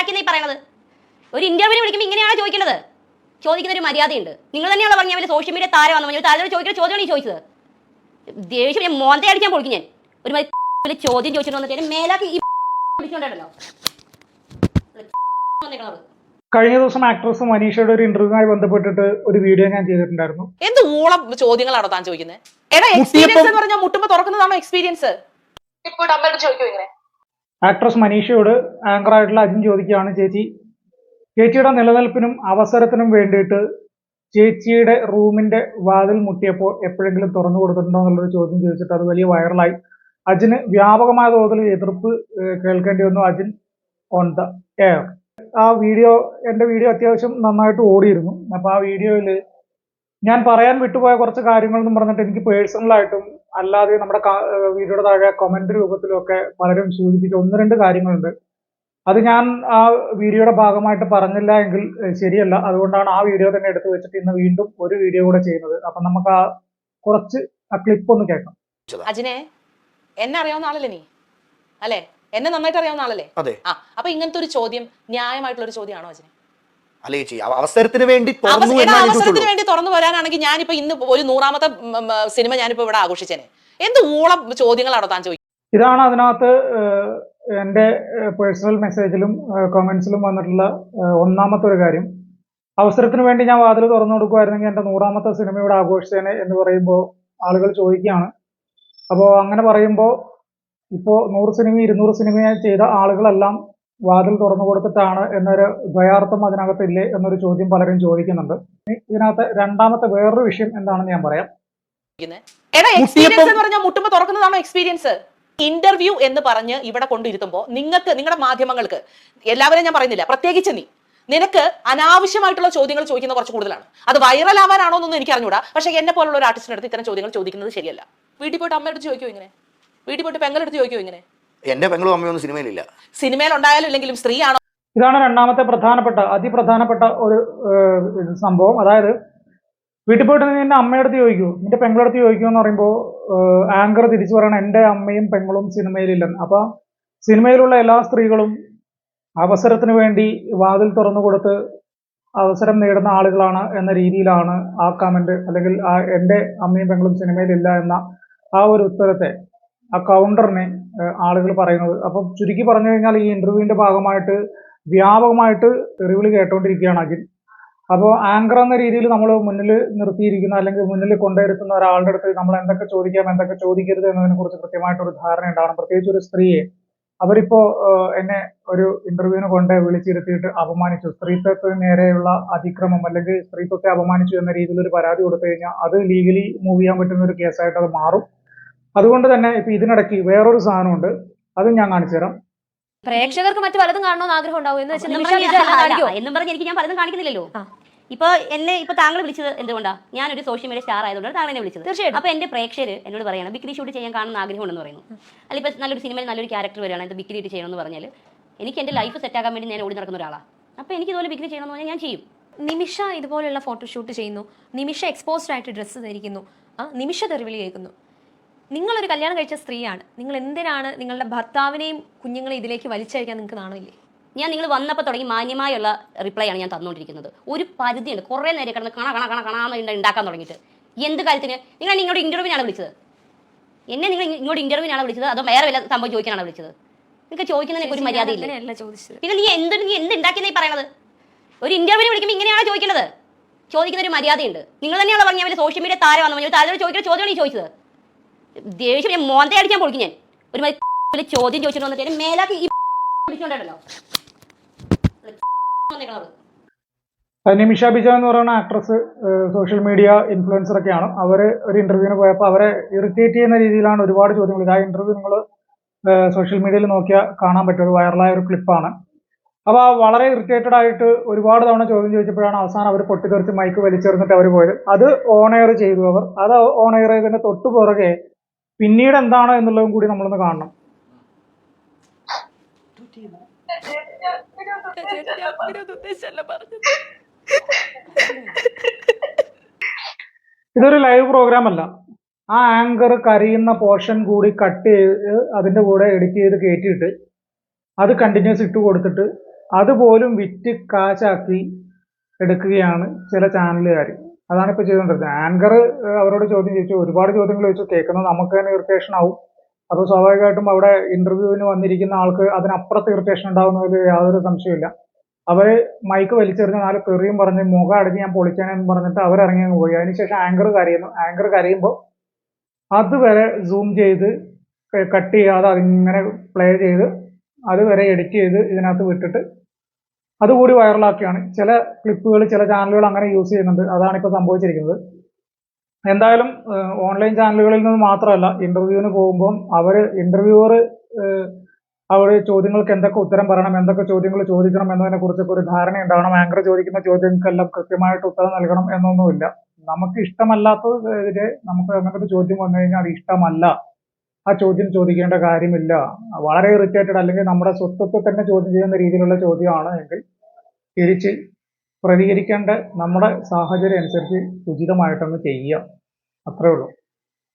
ഉണ്ടാക്കിയെന്നീ പറയണത്? ഒരു ഇന്റർവ്യൂ വിളിക്കുമ്പോൾ ഇങ്ങനെയാണ് ചോദിക്കുന്നത് ചോദിക്കുന്ന ഒരു മര്യാദയുണ്ട്. നിങ്ങൾ തന്നെയാണ് പറഞ്ഞ അവർ സോഷ്യൽ മീഡിയ താരം വന്നു? പറഞ്ഞു താരം ചോദിക്കുന്ന ചോദ്യമാണ് ഈ ചോദിച്ചത്? ദേഷ്യം ഞാൻ മോന്തെ അടിക്കാൻ പൊളിക്കും ഞാൻ. ഒരു മതി ചോദ്യം ചോദിച്ചിട്ട് വന്നിട്ട് മേലാക്കി ഈ കഴിഞ്ഞ ദിവസം ആക്ട്രസ് മനീഷയുടെ ഒരു ഇന്റർവ്യൂമായി ബന്ധപ്പെട്ടിട്ട് ഒരു വീഡിയോ ഞാൻ ചെയ്തിട്ടുണ്ടായിരുന്നു. എന്ത് ഊളം ചോദ്യങ്ങളാണോ താൻ ചോദിക്കുന്നത് എടാ എക്സ്പീരിയൻസ് എന്ന് പറഞ്ഞാൽ മുട്ടുമ്പോ തുറക്കുന്നതാണോ എക്സ്പീരിയൻസ് ഇപ്പോൾ അമ്മയോട് ചോദിക്കോ ഇങ്ങനെ? ആക്ട്രസ് മനീഷയോട് ആങ്കർ ആയിട്ടുള്ള അജിൻ ചോദിക്കുകയാണ് ചേച്ചി ചേച്ചിയുടെ നിലനിൽപ്പിനും അവസരത്തിനും വേണ്ടിയിട്ട് ചേച്ചിയുടെ റൂമിന്റെ വാതിൽ മുട്ടിയപ്പോൾ എപ്പോഴെങ്കിലും തുറന്നു കൊടുത്തിട്ടുണ്ടോ എന്നുള്ളൊരു ചോദ്യം ചോദിച്ചിട്ട് അത് വലിയ വൈറലായി അജിന് വ്യാപകമായ തോതിൽ എതിർപ്പ് കേൾക്കേണ്ടി വന്നു അജിൻ ഓൺ ദ എയർ ആ വീഡിയോ എന്റെ വീഡിയോ അത്യാവശ്യം നന്നായിട്ട് ഓടിയിരുന്നു. അപ്പോൾ ആ വീഡിയോയിൽ ഞാൻ പറയാൻ വിട്ടുപോയ കുറച്ച് കാര്യങ്ങളെന്നും പറഞ്ഞിട്ട് എനിക്ക് പേഴ്സണലായിട്ടും അല്ലാതെ നമ്മുടെ വീഡിയോയുടെ താഴെ കമന്റ് രൂപത്തിലൊക്കെ പലരും സൂചിപ്പിച്ച ഒന്ന് രണ്ട് കാര്യങ്ങളുണ്ട്. അത് ഞാൻ ആ വീഡിയോയുടെ ഭാഗമായിട്ട് പറഞ്ഞില്ല എങ്കിൽ ശരിയല്ല. അതുകൊണ്ടാണ് ആ വീഡിയോ തന്നെ എടുത്തു വെച്ചിട്ട് ഇന്ന് വീണ്ടും ഒരു വീഡിയോ കൂടെ ചെയ്യുന്നത്. അപ്പൊ നമുക്ക് ആ കുറച്ച് ആ ക്ലിപ്പ് ഒന്ന് കേൾക്കാം. അജിനെ എന്നെ അറിയാവുന്ന ആളല്ലേ നീ? അല്ലേ? എന്നെ നന്നായിട്ട് അറിയാവുന്ന ആളല്ലേ? അതെ. ആ അപ്പൊ ഇങ്ങനത്തെ ഒരു ചോദ്യം ന്യായമായിട്ടുള്ള ഒരു ചോദ്യമാണോ അജിനെ? അല്ല ചെയ്യാം. അവസരത്തിന് വേണ്ടി അവസരത്തിന് വേണ്ടി തുറന്നു വരാനാണെങ്കിൽ ഞാനിപ്പോ ഇന്ന് ഒരു നൂറാമത്തെ സിനിമ ഞാനിപ്പോ ഇവിടെ ആഘോഷിച്ചേനെ. എന്ത് ഊളം ചോദ്യങ്ങളാണോ താൻ ചോദിക്കും ഇതാണ് അതിനകത്ത് എന്റെ എന്റെ പേഴ്സണൽ മെസ്സേജിലും കമന്റ്സിലും വന്നിട്ടുള്ള ഒന്നാമത്തെ ഒരു കാര്യം. അവസരത്തിന് വേണ്ടി ഞാൻ വാതിൽ തുറന്നു കൊടുക്കുമായിരുന്നെങ്കിൽ എന്റെ നൂറാമത്തെ സിനിമ ഇവിടെ ആഘോഷിച്ചേനെ എന്ന് പറയുമ്പോൾ ആളുകൾ ചോദിക്കുകയാണ്. അപ്പോൾ അങ്ങനെ പറയുമ്പോൾ ഇപ്പോൾ നൂറ് സിനിമ ഇരുന്നൂറ് സിനിമ ചെയ്ത ആളുകളെല്ലാം വാതിൽ തുറന്നു കൊടുത്തിട്ടാണ് എന്നൊരു ദ്വയാർത്ഥം അതിനകത്തില്ലേ എന്നൊരു ചോദ്യം പലരും ചോദിക്കുന്നുണ്ട്. ഇതിനകത്ത് രണ്ടാമത്തെ വേറൊരു വിഷയം എന്താണെന്ന് ഞാൻ പറയാം. എക്സ്പീരിയൻസ് എന്ന് പറഞ്ഞാൽ മുട്ടുമ്പോ തുറക്കുന്നതാണോ എക്സ്പീരിയൻസ് ഇന്റർവ്യൂ എന്ന് പറഞ്ഞ് ഇവിടെ കൊണ്ടിരുത്തുമ്പോൾ നിങ്ങൾക്ക് നിങ്ങളുടെ മാധ്യമങ്ങൾക്ക് എല്ലാവരെയും ഞാൻ പറയുന്നില്ല പ്രത്യേകിച്ച് നീ. നിനക്ക് അനാവശ്യമായിട്ടുള്ള ചോദ്യങ്ങൾ ചോദിക്കുന്ന കുറച്ച് കൂടുതലാണ്. അത് വൈറൽ ആവാനാണോ എന്നൊന്നും എനിക്ക് അറിഞ്ഞൂടാ. പക്ഷേ എന്നെ പോലുള്ള ഒരു ആർട്ടിസ്റ്റിനടുത്ത് ഇത്തരം ചോദ്യങ്ങൾ ചോദിക്കുന്നത് ശരിയല്ല. വീട്ടിൽ പോയിട്ട് അമ്മയുടെ ചോദിക്കുമോ ചോദിക്കോ ഇങ്ങനെ? വീട്ടിൽ പോയിട്ട് പെങ്ങളുടെ ചോദിക്കുമോ ഇങ്ങനെ? എന്റെ പെങ്ങളും അമ്മയൊന്നും സിനിമയിലില്ല. സിനിമയിൽ ഉണ്ടായാലും ഇല്ലെങ്കിലും സ്ത്രീയാണോ? ഇതാണ് രണ്ടാമത്തെ പ്രധാനപ്പെട്ട അതിപ്രധാനപ്പെട്ട ഒരു സംഭവം. അതായത് വീട്ടിൽ പോയിട്ട് നിന്ന് നിന്റെ അമ്മയടുത്ത് ചോദിക്കൂ. എന്റെ പെങ്ങളടുത്ത് ചോദിക്കൂന്ന് ചോദിക്കൂ എന്ന് പറയുമ്പോൾ ആങ്കർ തിരിച്ചു പറയണം എന്റെ അമ്മയും പെങ്ങളും സിനിമയിലില്ലെന്ന്. അപ്പൊ സിനിമയിലുള്ള എല്ലാ സ്ത്രീകളും അവസരത്തിന് വേണ്ടി വാതിൽ തുറന്നു കൊടുത്ത് അവസരം നേടുന്ന ആളുകളാണ് എന്ന രീതിയിലാണ് ആ കമന്റ് അല്ലെങ്കിൽ ആ എന്റെ അമ്മയും പെങ്ങളും സിനിമയിലില്ല എന്ന ആ ഒരു ഉത്തരത്തെ ആ കൗണ്ടറിനെ ആളുകൾ പറയുന്നത്. അപ്പം ചുരുക്കി പറഞ്ഞു കഴിഞ്ഞാൽ ഈ ഇന്റർവ്യൂവിന്റെ ഭാഗമായിട്ട് വ്യാപകമായിട്ട് തെറിവിളി കേട്ടോണ്ടിരിക്കുകയാണ് അഖിൽ. അപ്പോൾ ആങ്കർ എന്ന രീതിയിൽ നമ്മൾ മുന്നിൽ നിർത്തിയിരിക്കുന്ന അല്ലെങ്കിൽ മുന്നിൽ കൊണ്ടുവരുത്തുന്ന ഒരാളുടെ അടുത്ത് നമ്മൾ എന്തൊക്കെ ചോദിക്കാം എന്തൊക്കെ ചോദിക്കരുത് എന്നതിനെ കുറിച്ച് കൃത്യമായിട്ടൊരു ധാരണ ഉണ്ടാവണം. പ്രത്യേകിച്ച് ഒരു സ്ത്രീയെ. അവരിപ്പോ എന്നെ ഒരു ഇന്റർവ്യൂവിന് കൊണ്ട് വിളിച്ചിരുത്തിയിട്ട് അപമാനിച്ചു. സ്ത്രീത്വത്തിന് നേരെയുള്ള അതിക്രമം അല്ലെങ്കിൽ സ്ത്രീത്വത്തെ അപമാനിച്ചു എന്ന രീതിയിൽ ഒരു പരാതി കൊടുത്തു കഴിഞ്ഞാൽ അത് ലീഗലി മൂവ് ചെയ്യാൻ പറ്റുന്ന ഒരു കേസായിട്ട് അത് മാറും. അതുകൊണ്ട് തന്നെ ഇപ്പൊ ഇതിനിടയ്ക്ക് വേറൊരു സാധനമുണ്ട്. അതും ഞാൻ കാണിച്ചു തരാം. പ്രേക്ഷകർക്ക് മറ്റു പലതും കാണണമെന്ന് ആഗ്രഹം ഉണ്ടാവും എന്ന് വെച്ചാൽ എന്നും നിമിഷ പറഞ്ഞ് എന്നും എനിക്ക് ഞാൻ പലതും കാണിക്കുന്നില്ലല്ലോ. ഇപ്പൊ എന്നെ ഇപ്പൊ താങ്കൾ വിളിച്ചത് എന്തുകൊണ്ടാ? ഒരു സോഷ്യൽ മീഡിയ സ്റ്റാർ ആയതുകൊണ്ട് താങ്കൾ എന്നെ വിളിച്ചത്. തീർച്ചയായിട്ടും. അപ്പൊ എന്റെ പ്രേക്ഷകർ എന്നോട് പറയണം ബിക്രി ഷൂട്ട് ചെയ്യാൻ കാണുന്ന ആഗ്രഹം ഉണ്ടെന്ന് പറയുന്നു. അല്ല ഇപ്പൊ നല്ലൊരു സിനിമയിൽ നല്ലൊരു ക്യാരക്ടർ വരികയാണ് ഇത് ബിക്രി ഇട്ട് ചെയ്യണമെന്ന് പറഞ്ഞാൽ എനിക്ക് എന്റെ ലൈഫ് സെറ്റ് ആക്കാൻ വേണ്ടി ഞാൻ ഓടി നടക്കുന്ന ഒരാളാണ് അപ്പൊ എനിക്ക് ഇതുപോലെ ബിക്രി ചെയ്യണമെന്ന് പറഞ്ഞാൽ ഞാൻ ചെയ്യും. നിമിഷ ഇതുപോലുള്ള ഫോട്ടോഷൂട്ട് ചെയ്യുന്നു. നിമിഷ എക്സ്പോസ്ഡ് ആയിട്ട് ഡ്രസ്സ് ധരിക്കുന്നു. ആ നിമിഷ തെറിവിളി കേൾക്കുന്നു. നിങ്ങളൊരു കല്യാണം കഴിച്ച സ്ത്രീയാണ്. നിങ്ങൾ എന്തിനാണ് നിങ്ങളുടെ ഭർത്താവിനെയും കുഞ്ഞുങ്ങളെ ഇതിലേക്ക് വലിച്ചയക്കാൻ നിങ്ങൾക്ക് നാണില്ലേ ഞാൻ നിങ്ങൾ വന്നപ്പോൾ തുടങ്ങി മാന്യമായുള്ള റിപ്ലൈ ആണ് ഞാൻ തന്നുകൊണ്ടിരിക്കുന്നത്. ഒരു പരിധിയുണ്ട്. കുറേ നേരം കിടന്ന് കണ കണ കണ കണാന്ന് ഉണ്ടാക്കാൻ തുടങ്ങിയിട്ട്. എന്ത് കാര്യത്തിന്? നിങ്ങൾ നിങ്ങളുടെ ഇന്റർവ്യൂവിനാണ് വിളിച്ചത്? എന്നെ നിങ്ങൾ ഇങ്ങോട്ട് ഇന്റർവ്യൂവിനാണ് വിളിച്ചത്? അതോ വേറെ വല്ല സംഭവം ചോദിക്കാനാണ് വിളിച്ചത്? നിങ്ങൾക്ക് ചോദിക്കുന്നതിന് ഒരു മര്യാദയില്ല? പിന്നെ നീ എന്ത് നീ എന്ത് ഉണ്ടാക്കിയെന്നീ പറയണത്? ഒരു ഇന്റർവ്യൂ വിളിക്കുമ്പോൾ ഇങ്ങനെയാണ് ചോദിക്കുന്നത് ചോദിക്കുന്ന ഒരു മര്യാദയുണ്ട്. നിങ്ങൾ തന്നെയാണ് പറഞ്ഞ വലിയ സോഷ്യൽ മീഡിയ താരമാണെന്ന് വന്നു? താരം ചോദിക്കുന്ന ചോദ്യമാണ് ഈ ചോദിച്ചത്. ദേഷ്യം ഞാൻ മോന്തെ അടിക്കാൻ പൊളിക്കും ഞാൻ. ഒരു വലിയ ചോദ്യം ചോദിച്ചിട്ട് വന്നിട്ട് മേലാക്കി ഈ നിമിഷ ബിജ എന്ന് പറയുന്ന ആക്ട്രസ് സോഷ്യൽ മീഡിയ ഇൻഫ്ലുവൻസർ ഒക്കെയാണ്. അവർ ഒരു ഇന്റർവ്യൂവിന് പോയപ്പോൾ അവരെ ഇറിറ്റേറ്റ് ചെയ്യുന്ന രീതിയിലാണ് ഒരുപാട് ചോദ്യങ്ങൾ ആ ഇന്റർവ്യൂ നിങ്ങൾ സോഷ്യൽ മീഡിയയിൽ നോക്കിയാൽ കാണാൻ പറ്റും. ഒരു വൈറലായ ഒരു ക്ലിപ്പാണ് അപ്പോൾ ആ വളരെ ഇറിറ്റേറ്റഡ് ആയിട്ട് ഒരുപാട് തവണ ചോദ്യം ചോദിച്ചപ്പോഴാണ് അവസാനം അവർ പൊട്ടിത്തെറിച്ച് മൈക്ക് വലിച്ചെറിഞ്ഞിട്ട് അവർ പോയത്. അത് ഓൺ എയർ ചെയ്തു അവർ. അത് ഓൺ എയർ ചെയ്തതിന്റെ തൊട്ടു പുറകെ പിന്നീട് എന്താണ് എന്നുള്ളതും കൂടി നമ്മളൊന്ന് കാണണം. ഇതൊരു ലൈവ് പ്രോഗ്രാം അല്ല. ആ ആങ്കർ കരയുന്ന പോർഷൻ കൂടി കട്ട് ചെയ്ത് അതിന്റെ കൂടെ എഡിറ്റ് ചെയ്ത് കയറ്റിയിട്ട് അത് കണ്ടിന്യൂസ് ഇട്ട് കൊടുത്തിട്ട് അതുപോലും വിറ്റ് കാശാക്കി എടുക്കുകയാണ് ചില ചാനലുകാർ അതാണ് ഇപ്പോൾ ചെയ്തുകൊണ്ടിരുന്നത് ആങ്കർ അവരോട് ചോദ്യം ചോദിച്ചു. ഒരുപാട് ചോദ്യങ്ങൾ ചോദിച്ചു. കേൾക്കുന്നത് നമുക്ക് തന്നെ ഇറിറ്റേഷൻ ആവും. അപ്പോൾ സ്വാഭാവികമായിട്ടും അവിടെ ഇന്റർവ്യൂവിന് വന്നിരിക്കുന്ന ആൾക്ക് അതിനപ്പുറത്ത് ഇറിറ്റേഷൻ ഉണ്ടാകുന്നതിൽ യാതൊരു സംശയമില്ല അവർ മൈക്ക് വലിച്ചെറിഞ്ഞ നാല് പെറിയും പറഞ്ഞ് മുഖം അടിഞ്ഞ് ഞാൻ പൊളിച്ചേനെന്ന് പറഞ്ഞിട്ട് അവരിറങ്ങി അങ്ങ് പോയി. അതിനുശേഷം ആങ്കർ കരയുന്നു. ആങ്കർ കരയുമ്പോൾ അതുവരെ സൂം ചെയ്ത് കട്ട് ചെയ്യാതെ അതിങ്ങനെ പ്ലേ ചെയ്ത് അതുവരെ എഡിറ്റ് ചെയ്ത് ഇതിനകത്ത് വിട്ടിട്ട് അതുകൂടി വൈറലാക്കിയാണ് ചില ക്ലിപ്പുകൾ ചില ചാനലുകൾ അങ്ങനെ യൂസ് ചെയ്യുന്നുണ്ട്. അതാണ് ഇപ്പോൾ സംഭവിച്ചിരിക്കുന്നത്. എന്തായാലും ഓൺലൈൻ ചാനലുകളിൽ നിന്ന് മാത്രമല്ല ഇന്റർവ്യൂവിന് പോകുമ്പോൾ അവർ ഇന്റർവ്യൂവർ അവിടെ ചോദ്യങ്ങൾക്ക് എന്തൊക്കെ ഉത്തരം പറയണം എന്തൊക്കെ ചോദ്യങ്ങൾ ചോദിക്കണം എന്നതിനെ കുറിച്ചൊക്കെ ഒരു ധാരണ ഉണ്ടാവണം. ആങ്കർ ചോദിക്കുന്ന ചോദ്യങ്ങൾക്കെല്ലാം കൃത്യമായിട്ട് ഉത്തരം നൽകണം എന്നൊന്നുമില്ല. നമുക്ക് ഇഷ്ടമല്ലാത്തതിനെ നമുക്ക് അങ്ങനത്തെ ചോദ്യം വന്നു കഴിഞ്ഞാൽ അത് ഇഷ്ടമല്ല. ആ ചോദ്യം ചോദിക്കേണ്ട കാര്യമില്ല. വളരെ ഇറിറ്റേറ്റഡ് അല്ലെങ്കിൽ നമ്മുടെ സ്വത്വത്തെ തന്നെ ചോദ്യം ചെയ്യുന്ന രീതിയിലുള്ള ചോദ്യമാണ് എങ്കിൽ തിരിച്ച് പ്രതികരിക്കേണ്ട നമ്മുടെ സാഹചര്യം അനുസരിച്ച് ഉചിതമായിട്ടൊന്ന് ചെയ്യുക. അത്രേ ഉള്ളൂ.